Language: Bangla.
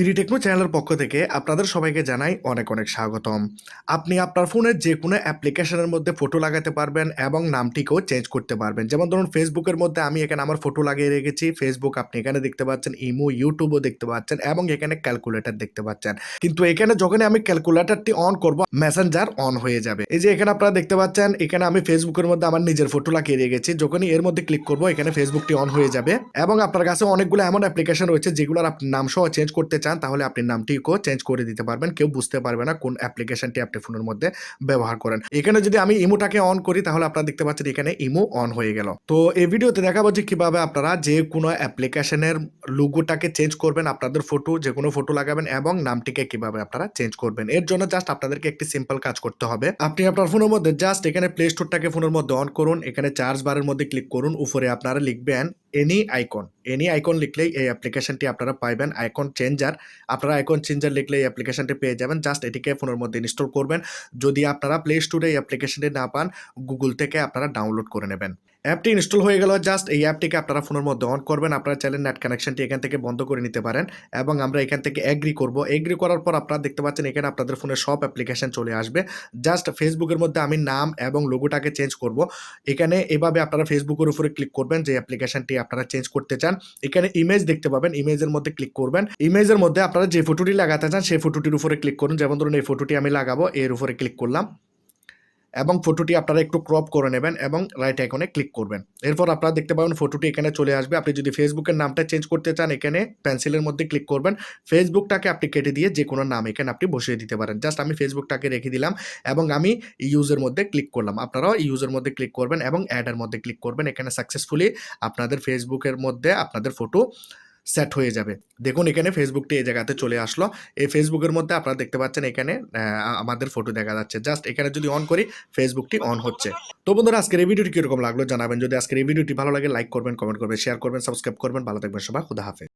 বিডি টেকনো চ্যানেলের পক্ষ থেকে আপনাদের সবাইকে জানাই অনেক অনেক স্বাগতম। আপনি আপনার ফোনের যে কোনো অ্যাপ্লিকেশনের মধ্যে ফটো লাগাতে পারবেন এবং নামটিকেও চেঞ্জ করতে পারবেন। যেমন ধরুন, ফেসবুকের মধ্যে আমি এখানে আমার ফটো লাগিয়ে রেখেছি। ফেসবুক আপনি এখানে দেখতে পাচ্ছেন, ইমো, ইউটিউবও দেখতে পাচ্ছেন এবং এখানে ক্যালকুলেটর দেখতে পাচ্ছেন। কিন্তু এখানে যখনই আমি ক্যালকুলেটরটি অন করব, মেসেঞ্জার অন হয়ে যাবে। এই যে এখানে আপনারা দেখতে পাচ্ছেন, এখানে আমি ফেসবুকের মধ্যে আমার নিজের ফটো লাগিয়ে রেখেছি। যখনই এর মধ্যে ক্লিক করব, এখানে ফেসবুকটি অন হয়ে যাবে এবং আপনার কাছে অনেকগুলো এমন অ্যাপ্লিকেশন রয়েছে যেগুলোর আপনি নাম সহ চেঞ্জ করতে চান। তাহলে আপনি নামটিকেও চেঞ্জ করে দিতে পারবেন। কেউ বুঝতে পারবে না কোন অ্যাপ্লিকেশনটি আপনি ফোনের মধ্যে ব্যবহার করেন। এখানে যদি আমি ইমোটাকে অন করি, তাহলে আপনারা দেখতে পাচ্ছেন এখানে ইমো অন হয়ে গেল। তো এই ভিডিওতে দেখাবো যে কীভাবে আপনারা যে কোনো অ্যাপ্লিকেশনের লোগোটাকে চেঞ্জ করবেন, আপনাদের ফটো যে কোনো ফটো লাগাবেন এবং নামটিকে কীভাবে আপনারা চেঞ্জ করবেন। এর জন্য জাস্ট আপনাদেরকে একটি সিম্পল কাজ করতে হবে। আপনি আপনার ফোনের মধ্যে জাস্ট এখানে প্লে স্টোরটাকে ফোনের মধ্যে অন করুন। এখানে চার্জ বারের মধ্যে ক্লিক করুন। উপরে আপনারা লিখবেন এনি আইকন এনি আইকন লিখলেই এই অ্যাপ্লিকেশনটি আপনারা পাইবেন। আইকন চেঞ্জার আপনারা আইকন চেঞ্জার লিখলে এই অ্যাপ্লিকেশনটি পেয়ে যাবেন। জাস্ট এটিকে ফোনের মধ্যে ইনস্টল করবেন। যদি আপনারা প্লে স্টোরে এই অ্যাপ্লিকেশনটি না পান গুগল থেকে আপনারা ডাউনলোড করে নেবেন। অ্যাপটি ইনস্টল হয়ে গেল। জাস্ট এই অ্যাপটিকে আপনারা ফোনের মধ্যে অন করবেন। আপনারা চাইলে নেট কানেকশনটি এখান থেকে বন্ধ করে নিতে পারেন এবং আমরা এখান থেকে এগ্রি করব। এগ্রি করার পর আপনারা দেখতে পাচ্ছেন এখানে আপনাদের ফোনে সব অ্যাপ্লিকেশন চলে আসবে। জাস্ট ফেসবুকের মধ্যে আমি নাম এবং লোগোটাকে চেঞ্জ করব। এখানে এভাবে আপনারা ফেসবুকের উপরে ক্লিক করবেন যে অ্যাপ্লিকেশনটি আপনারা চেঞ্জ করতে চান। এখানে ইমেজ দেখতে পাবেন। ইমেজের মধ্যে ক্লিক করবেন। ইমেজের মধ্যে আপনারা যে ফটোটি লাগাতে চান, সেই ফটোটির উপরে ক্লিক করুন। যেমন ধরুন এই ফটোটি আমি লাগাবো, এর উপরে ক্লিক করলাম। এবং ফটোটি আপনারা একটু ক্রপ করে নেবেন এবং রাইট আইকনে ক্লিক করবেন। এরপর আপনারা দেখতে পাবেন ফটোটি এখানে চলে আসবে। আপনি যদি ফেসবুকের নামটা চেঞ্জ করতে চান, এখানে পেন্সিলের মধ্যে ক্লিক করবেন। ফেসবুকটাকে আপনি কেটে দিয়ে যে কোনো নাম এখানে আপনি বসিয়ে দিতে পারেন। জাস্ট আমি ফেসবুকটাকে রেখে দিলাম এবং আমি ইউজের মধ্যে ক্লিক করলাম। আপনারাও ইউজের মধ্যে ক্লিক করবেন এবং অ্যাডের মধ্যে ক্লিক করবেন। এখানে সাকসেসফুলি আপনাদের ফেসবুকের মধ্যে আপনাদের ফটো সেট হয়ে যাবে। দেখুন, এখানে ফেসবুকটি এই জায়গাতে চলে আসলো। এই ফেসবুকের মধ্যে আপনারা দেখতে পাচ্ছেন এখানে আমাদের ফটো দেখা যাচ্ছে। জাস্ট এখানে যদি অন করি ফেসবুকটি অন হচ্ছে। তো বন্ধুরা, আজকের এই ভিডিওটি কীরকম লাগল জানাবেন। যদি আজকের এই ভিডিওটি ভালো লাগে লাইক করবেন কমেন্ট করবেন শেয়ার করবেন সাবস্ক্রাইব করবেন। ভালো থাকবেন সবাই। খুদা হাফেজ।